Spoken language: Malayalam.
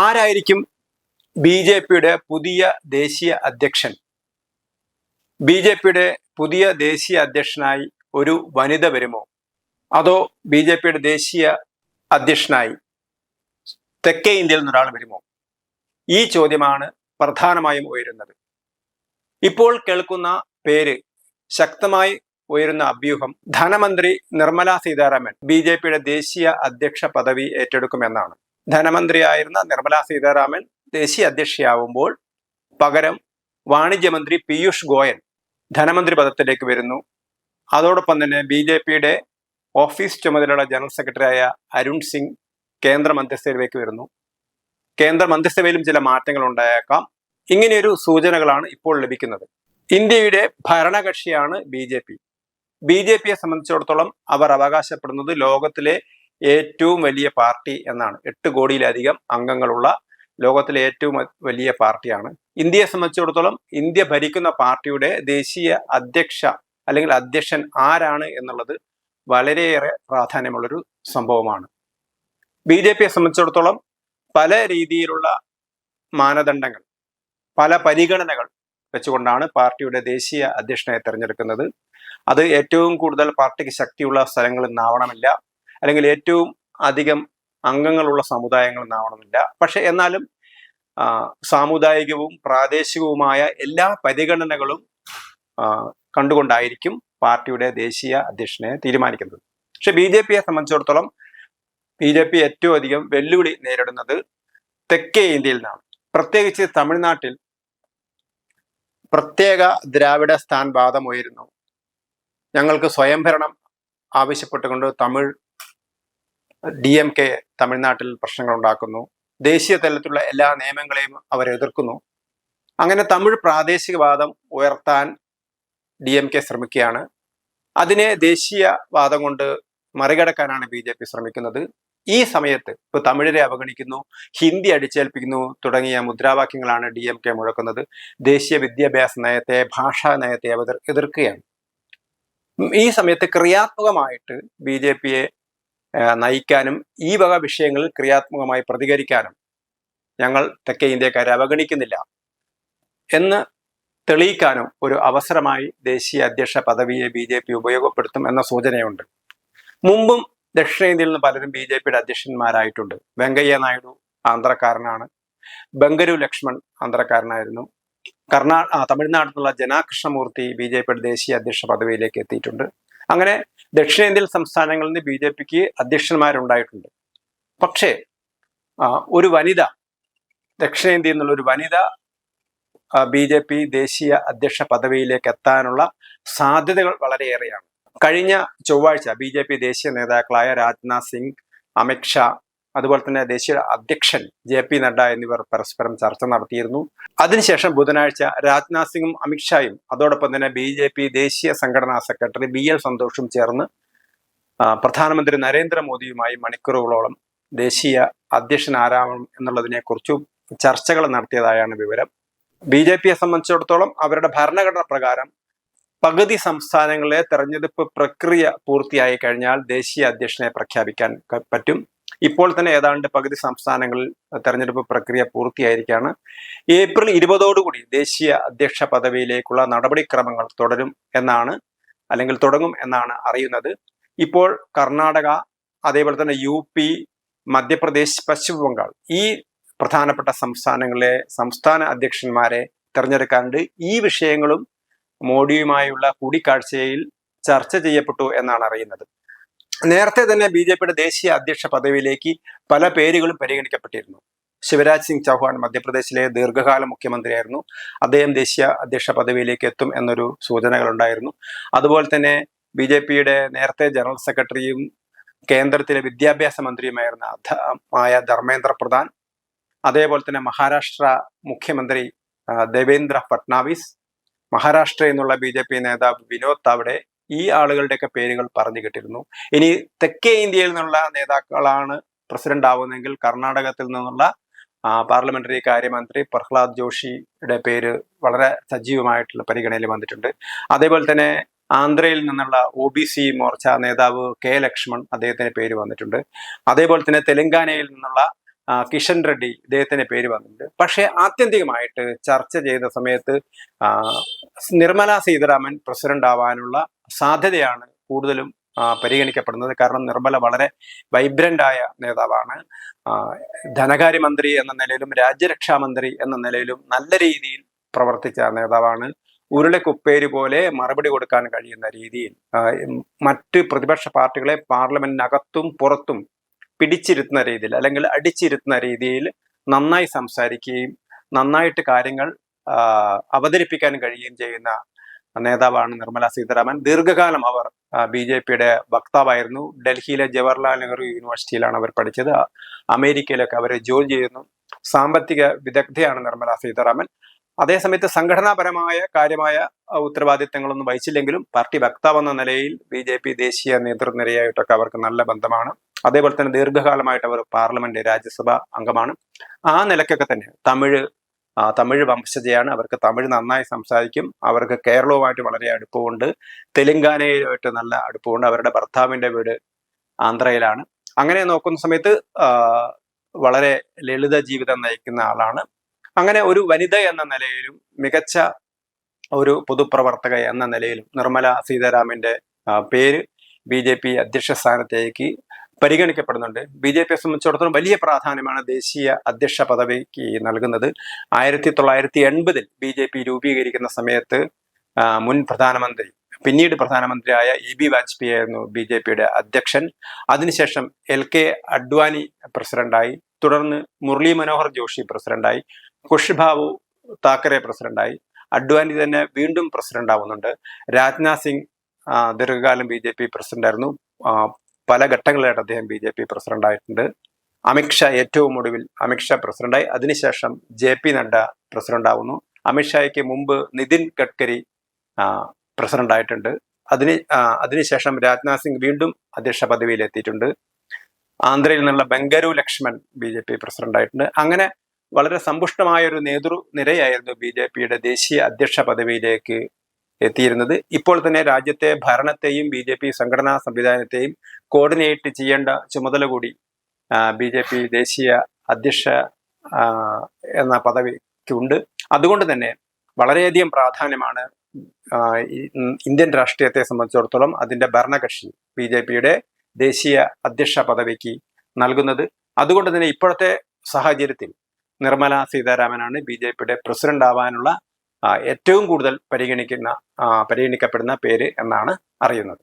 ആരായിരിക്കും ബി ജെ പിയുടെ പുതിയ ദേശീയ അധ്യക്ഷൻ? ബി ജെ പിയുടെ പുതിയ ദേശീയ അധ്യക്ഷനായി ഒരു വനിത വരുമോ? അതോ ബി ജെ പിയുടെ ദേശീയ അധ്യക്ഷനായി തെക്കേ ഇന്ത്യയിൽ നിന്നൊരാൾ വരുമോ? ഈ ചോദ്യമാണ് പ്രധാനമായും ഉയരുന്നത്. ഇപ്പോൾ കേൾക്കുന്ന പേര് ശക്തമായി ഉയരുന്ന അഭ്യൂഹം ധനമന്ത്രി നിർമ്മല സീതാരാമൻ ബി ജെ പിയുടെ ദേശീയ അധ്യക്ഷ പദവി ഏറ്റെടുക്കുമെന്നാണ്. ധനമന്ത്രിയായിരുന്ന നിർമ്മല സീതാരാമൻ ദേശീയ അധ്യക്ഷയാവുമ്പോൾ പകരം വാണിജ്യമന്ത്രി പീയൂഷ് ഗോയൽ ധനമന്ത്രി പദത്തിലേക്ക് വരുന്നു. അതോടൊപ്പം തന്നെ ബി ജെ പിയുടെ ഓഫീസ് ചുമതലയുള്ള ജനറൽ സെക്രട്ടറിയായ അരുൺ സിംഗ് കേന്ദ്ര മന്ത്രിസഭയിലേക്ക് വരുന്നു. കേന്ദ്ര മന്ത്രിസഭയിലും ചില മാറ്റങ്ങൾ ഉണ്ടായേക്കാം. ഇങ്ങനെയൊരു സൂചനകളാണ് ഇപ്പോൾ ലഭിക്കുന്നത്. ഇന്ത്യയുടെ ഭരണകക്ഷിയാണ് B J P. B J പിയെ സംബന്ധിച്ചിടത്തോളം അവർ അവകാശപ്പെടുന്നത് ലോകത്തിലെ ഏറ്റവും വലിയ പാർട്ടി എന്നാണ്. എട്ട് കോടിയിലധികം അംഗങ്ങളുള്ള ലോകത്തിലെ ഏറ്റവും വലിയ പാർട്ടിയാണ്. ഇന്ത്യയെ സംബന്ധിച്ചിടത്തോളം ഇന്ത്യ ഭരിക്കുന്ന പാർട്ടിയുടെ ദേശീയ അധ്യക്ഷ അല്ലെങ്കിൽ അധ്യക്ഷൻ ആരാണ് എന്നുള്ളത് വളരെയേറെ പ്രാധാന്യമുള്ളൊരു സംഭവമാണ്. ബി ജെ പിയെ സംബന്ധിച്ചിടത്തോളം പല രീതിയിലുള്ള മാനദണ്ഡങ്ങൾ പല പരിഗണനകൾ വെച്ചുകൊണ്ടാണ് പാർട്ടിയുടെ ദേശീയ അധ്യക്ഷനെ തിരഞ്ഞെടുക്കുന്നത്. അത് ഏറ്റവും കൂടുതൽ പാർട്ടിക്ക് ശക്തിയുള്ള സ്ഥലങ്ങളിൽ നിന്നാവണമില്ല. അല്ലെങ്കിൽ ഏറ്റവും അധികം അംഗങ്ങളുള്ള സമുദായങ്ങൾ എന്നാവണമെന്നില്ല പക്ഷെ എന്നാലും സാമുദായികവും പ്രാദേശികവുമായ എല്ലാ പരിഗണനകളും കണ്ടുകൊണ്ടായിരിക്കും പാർട്ടിയുടെ ദേശീയ അധ്യക്ഷനെ തീരുമാനിക്കുന്നത്. പക്ഷെ ബി ജെ പിയെ സംബന്ധിച്ചിടത്തോളം ബി ജെ പി ഏറ്റവും അധികം വെല്ലുവിളി നേരിടുന്നത് തെക്കേ ഇന്ത്യയിൽ നിന്നാണ്. പ്രത്യേകിച്ച് തമിഴ്നാട്ടിൽ പ്രത്യേക ദ്രാവിഡ സ്ഥാൻ ഉയരുന്നു. ഞങ്ങൾക്ക് സ്വയംഭരണം ആവശ്യപ്പെട്ടുകൊണ്ട് തമിഴ് ഡി എം കെ തമിഴ്നാട്ടിൽ പ്രശ്നങ്ങൾ ഉണ്ടാക്കുന്നു ദേശീയ തലത്തിലുള്ള എല്ലാ നിയമങ്ങളെയും അവർ എതിർക്കുന്നു. അങ്ങനെ തമിഴ് പ്രാദേശികവാദം ഉയർത്താൻ ഡി എം കെ ശ്രമിക്കുകയാണ്. അതിനെ ദേശീയവാദം കൊണ്ട് മറികടക്കാനാണ് ബി ജെ പി ശ്രമിക്കുന്നത്. ഈ സമയത്ത് ഇപ്പൊ തമിഴരെ അവഗണിക്കുന്നു ഹിന്ദി അടിച്ചേൽപ്പിക്കുന്നു തുടങ്ങിയ മുദ്രാവാക്യങ്ങളാണ് ഡി എം കെ മുഴക്കുന്നത്. ദേശീയ വിദ്യാഭ്യാസ നയത്തെ ഭാഷാ നയത്തെ അവർ എതിർക്കുകയാണ്. ഈ സമയത്ത് ക്രിയാത്മകമായിട്ട് ബി ജെ പിയെ നയിക്കാനും ഈ വക വിഷയങ്ങളിൽ ക്രിയാത്മകമായി പ്രതികരിക്കാനും ഞങ്ങൾ തെക്കേ ഇന്ത്യക്കാരെ അവഗണിക്കുന്നില്ല എന്ന് തെളിയിക്കാനും ഒരു അവസരമായി ദേശീയ അധ്യക്ഷ പദവിയെ ബി ജെ പി ഉപയോഗപ്പെടുത്തും എന്ന സൂചനയുണ്ട്. മുമ്പും ദക്ഷിണേന്ത്യയിൽ നിന്ന് പലരും ബി ജെ പിയുടെ അധ്യക്ഷന്മാരായിട്ടുണ്ട്. വെങ്കയ്യ നായിഡു ആന്ധ്രക്കാരനാണ്. ബംഗരു ലക്ഷ്മൺ ആന്ധ്രക്കാരനായിരുന്നു. കർണാ തമിഴ്നാട്ടിലുള്ള ജനാകൃഷ്ണമൂർത്തി ബി ജെ പിയുടെ ദേശീയ അധ്യക്ഷ പദവിയിലേക്ക് എത്തിയിട്ടുണ്ട്. അങ്ങനെ ദക്ഷിണേന്ത്യൻ സംസ്ഥാനങ്ങളിൽ നിന്ന് ബി ജെ പിക്ക് അധ്യക്ഷന്മാരുണ്ടായിട്ടുണ്ട്. പക്ഷേ ഒരു വനിത ദക്ഷിണേന്ത്യയിൽ നിന്നുള്ള ഒരു വനിത ബി ജെ പി ദേശീയ അധ്യക്ഷ പദവിയിലേക്ക് എത്താനുള്ള സാധ്യതകൾ വളരെയേറെയാണ്. കഴിഞ്ഞ ചൊവ്വാഴ്ച ബി ജെ പി ദേശീയ നേതാക്കളായ രാജ്നാഥ് സിംഗ് അമിത്ഷാ അതുപോലെ തന്നെ ദേശീയ അധ്യക്ഷൻ ജെ പി നഡ്ഡ എന്നിവർ പരസ്പരം ചർച്ച നടത്തിയിരുന്നു. അതിനുശേഷം ബുധനാഴ്ച രാജ്നാഥ് സിംഗും അമിത്ഷായും അതോടൊപ്പം തന്നെ ബി ജെ പി ദേശീയ സംഘടനാ സെക്രട്ടറി ബി എൽ സന്തോഷും ചേർന്ന് പ്രധാനമന്ത്രി നരേന്ദ്രമോദിയുമായി മണിക്കൂറുകളോളം ദേശീയ അധ്യക്ഷൻ ആരാവണം എന്നുള്ളതിനെ കുറിച്ച് ചർച്ചകൾ നടത്തിയതായാണ് വിവരം. ബി ജെ പിയെ സംബന്ധിച്ചിടത്തോളം അവരുടെ ഭരണഘടന പ്രകാരം പകുതി സംസ്ഥാനങ്ങളിലെ തെരഞ്ഞെടുപ്പ് പ്രക്രിയ പൂർത്തിയായി കഴിഞ്ഞാൽ ദേശീയ അധ്യക്ഷനെ പ്രഖ്യാപിക്കാൻ പറ്റും. ഇപ്പോൾ തന്നെ ഏതാണ്ട് പകുതി സംസ്ഥാനങ്ങളിൽ തെരഞ്ഞെടുപ്പ് പ്രക്രിയ പൂർത്തിയായിരിക്കാണ് ഏപ്രിൽ ഇരുപതോടുകൂടി ദേശീയ അധ്യക്ഷ പദവിയിലേക്കുള്ള നടപടിക്രമങ്ങൾ തുടരും എന്നാണ് അല്ലെങ്കിൽ തുടങ്ങും എന്നാണ് അറിയുന്നത്. ഇപ്പോൾ കർണാടക അതേപോലെ തന്നെ യു പി മധ്യപ്രദേശ് പശ്ചിമ ബംഗാൾ ഈ പ്രധാനപ്പെട്ട സംസ്ഥാനങ്ങളിലെ സംസ്ഥാന അധ്യക്ഷന്മാരെ തിരഞ്ഞെടുക്കാനുണ്ട്. ഈ വിഷയങ്ങളും മോഡിയുമായുള്ള കൂടിക്കാഴ്ചയിൽ ചർച്ച ചെയ്യപ്പെട്ടു എന്നാണ് അറിയുന്നത്. നേരത്തെ തന്നെ ബി ജെ പിയുടെ ദേശീയ അധ്യക്ഷ പദവിയിലേക്ക് പല പേരുകളും പരിഗണിക്കപ്പെട്ടിരുന്നു. ശിവരാജ് സിംഗ് ചൗഹാൻ മധ്യപ്രദേശിലെ ദീർഘകാല മുഖ്യമന്ത്രിയായിരുന്നു. അദ്ദേഹം ദേശീയ അധ്യക്ഷ പദവിയിലേക്ക് എത്തും എന്നൊരു സൂചനകൾ ഉണ്ടായിരുന്നു അതുപോലെ തന്നെ ബി ജെ പിയുടെ നേരത്തെ ജനറൽ സെക്രട്ടറിയും കേന്ദ്രത്തിലെ വിദ്യാഭ്യാസ മന്ത്രിയുമായിരുന്ന ആയ ധർമ്മേന്ദ്ര പ്രധാൻ അതേപോലെ തന്നെ മഹാരാഷ്ട്ര മുഖ്യമന്ത്രി ദേവേന്ദ്ര ഫട്നാവിസ് മഹാരാഷ്ട്രയിൽ നിന്നുള്ള ബി ജെ പി നേതാവ് വിനോദ് താവ്ഡെ ഈ ആളുകളുടെയൊക്കെ പേരുകൾ പറഞ്ഞു കിട്ടിയിരുന്നു ഇനി തെക്കേ ഇന്ത്യയിൽ നിന്നുള്ള നേതാക്കളാണ് പ്രസിഡന്റ് ആവുന്നതെങ്കിൽ കർണാടകത്തിൽ നിന്നുള്ള പാർലമെന്ററി കാര്യമന്ത്രി പ്രഹ്ലാദ് ജോഷിയുടെ പേര് വളരെ സജീവമായിട്ടുള്ള പരിഗണനയിൽ വന്നിട്ടുണ്ട്. അതേപോലെ തന്നെ ആന്ധ്രയിൽ നിന്നുള്ള ഒ ബി സി മോർച്ച നേതാവ് കെ ലക്ഷ്മൺ അദ്ദേഹത്തിന്റെ പേര് വന്നിട്ടുണ്ട്. അതേപോലെ തന്നെ തെലങ്കാനയിൽ നിന്നുള്ള കിഷൻ റെഡ്ഡി ഇദ്ദേഹത്തിന്റെ പേര് വന്നിട്ടുണ്ട്. പക്ഷേ ആത്യന്തികമായിട്ട് ചർച്ച ചെയ്ത സമയത്ത് നിർമ്മലാ സീതാരാമൻ പ്രസിഡന്റ് ആവാനുള്ള സാധ്യതയാണ് കൂടുതലും പരിഗണിക്കപ്പെടുന്നത്. കാരണം നിർമ്മല വളരെ വൈബ്രന്റ് ആയ നേതാവാണ്. ധനകാര്യമന്ത്രി എന്ന നിലയിലും രാജ്യരക്ഷാ മന്ത്രി എന്ന നിലയിലും നല്ല രീതിയിൽ പ്രവർത്തിച്ച നേതാവാണ്. ഉരുളക്കുപ്പേര് പോലെ മറുപടി കൊടുക്കാൻ കഴിയുന്ന രീതിയിൽ മറ്റ് പ്രതിപക്ഷ പാർട്ടികളെ പാർലമെന്റിനകത്തും പുറത്തും പിടിച്ചിരുത്തുന്ന രീതിയിൽ അല്ലെങ്കിൽ അടിച്ചിരുത്തുന്ന രീതിയിൽ നന്നായി സംസാരിക്കുകയും നന്നായിട്ട് കാര്യങ്ങൾ അവതരിപ്പിക്കാൻ കഴിയുകയും ചെയ്യുന്ന നേതാവാണ് നിർമ്മല സീതാരാമൻ. ദീർഘകാലം അവർ ബി ജെ പിയുടെ വക്താവായിരുന്നു. ഡൽഹിയിലെ ജവഹർലാൽ നെഹ്റു യൂണിവേഴ്സിറ്റിയിലാണ് അവർ പഠിച്ചത്. അമേരിക്കയിലൊക്കെ അവർ ജോലി ചെയ്യുന്നു. സാമ്പത്തിക വിദഗ്ധയാണ് നിർമ്മല സീതാരാമൻ. അതേസമയത്ത് സംഘടനാപരമായ കാര്യമായ ഉത്തരവാദിത്തങ്ങളൊന്നും വഹിച്ചില്ലെങ്കിലും പാർട്ടി വക്താവെന്ന നിലയിൽ ബി ജെ പി ദേശീയ നേതൃനിരയായിട്ടൊക്കെ അവർക്ക് നല്ല ബന്ധമാണ്. അതേപോലെ തന്നെ ദീർഘകാലമായിട്ട് അവർ പാർലമെന്റ് രാജ്യസഭ അംഗമാണ്. ആ നിലയ്ക്കൊക്കെ തന്നെ തമിഴ് തമിഴ് വംശജയാണ്. അവർക്ക് തമിഴ് നന്നായി സംസാരിക്കും. അവർക്ക് കേരളവുമായിട്ട് വളരെ അടുപ്പമുണ്ട്. തെലുങ്കാനയുമായിട്ട് നല്ല അടുപ്പമുണ്ട്. അവരുടെ ഭർത്താവിന്റെ വീട് ആന്ധ്രയിലാണ്. അങ്ങനെ നോക്കുന്ന സമയത്ത് വളരെ ലളിത ജീവിതം നയിക്കുന്ന ആളാണ്. അങ്ങനെ ഒരു വനിത എന്ന നിലയിലും മികച്ച ഒരു പൊതുപ്രവർത്തക എന്ന നിലയിലും നിർമ്മല സീതാരാമന്റെ പേര് ബി ജെ പി അധ്യക്ഷ സ്ഥാനത്തേക്ക് പരിഗണിക്കപ്പെടുന്നുണ്ട്. ബി ജെ പിയെ സംബന്ധിച്ചിടത്തോളം വലിയ പ്രാധാന്യമാണ് ദേശീയ അധ്യക്ഷ പദവിക്ക് നൽകുന്നത്. ആയിരത്തി തൊള്ളായിരത്തി എൺപതിൽ ബി ജെ പി രൂപീകരിക്കുന്ന സമയത്ത് മുൻ പ്രധാനമന്ത്രി പിന്നീട് പ്രധാനമന്ത്രിയായ ഇ ബി വാജ്പേയി ആയിരുന്നു ബി ജെ പിയുടെ അധ്യക്ഷൻ. അതിനുശേഷം എൽ കെ അഡ്വാനി പ്രസിഡന്റായി തുടർന്ന് മുരളി മനോഹർ ജോഷി പ്രസിഡന്റായി ഖുഷ്ബാബു താക്കറെ പ്രസിഡന്റായി അഡ്വാനി തന്നെ വീണ്ടും പ്രസിഡന്റ് ആവുന്നുണ്ട് രാജ്നാഥ് സിംഗ് ദീർഘകാലം ബി ജെ പി പ്രസിഡന്റായിരുന്നു. പല ഘട്ടങ്ങളിലായിട്ട് അദ്ദേഹം ബി ജെ പി പ്രസിഡന്റ് ആയിട്ടുണ്ട് അമിത്ഷാ ഏറ്റവും ഒടുവിൽ അമിത്ഷാ പ്രസിഡന്റായി. അതിനുശേഷം ജെ പി നഡ്ഡ പ്രസിഡന്റ് ആവുന്നു അമിത്ഷായ്ക്ക് മുമ്പ് നിതിൻ ഗഡ്കരി പ്രസിഡന്റായിട്ടുണ്ട്. അതിന് അതിനുശേഷം രാജ്നാഥ് സിംഗ് വീണ്ടും അധ്യക്ഷ പദവിയിൽ എത്തിയിട്ടുണ്ട് ആന്ധ്രയിൽ നിന്നുള്ള Bangaru Laxman B J P president ആയിട്ടുണ്ട് അങ്ങനെ വളരെ സമ്പുഷ്ടമായ ഒരു നേതൃ നിരയായിരുന്നു ബി ജെ പിയുടെ ദേശീയ അധ്യക്ഷ പദവിയിലേക്ക് എത്തിയിരുന്നത്. ഇപ്പോൾ തന്നെ രാജ്യത്തെ ഭരണത്തെയും ബി ജെ പി സംഘടനാ സംവിധാനത്തെയും കോർഡിനേറ്റ് ചെയ്യേണ്ട ചുമതല കൂടി ബി ജെ പി ദേശീയ അധ്യക്ഷ എന്ന പദവിക്കുണ്ട്. അതുകൊണ്ട് തന്നെ വളരെയധികം പ്രാധാന്യമാണ് ഇന്ത്യൻ രാഷ്ട്രീയത്തെ സംബന്ധിച്ചിടത്തോളം അതിന്റെ ഭരണകക്ഷി ബി ജെ പിയുടെ ദേശീയ അധ്യക്ഷ പദവിക്ക് നൽകുന്നത്. അതുകൊണ്ട് തന്നെ ഇപ്പോഴത്തെ സാഹചര്യത്തിൽ നിർമ്മല സീതാരാമനാണ് ബി ജെ പിയുടെ പ്രസിഡന്റ് ആവാനുള്ള ഏറ്റവും കൂടുതൽ പരിഗണിക്കുന്ന പരിഗണിക്കപ്പെടുന്ന പേര് എന്നാണ് അറിയുന്നത്.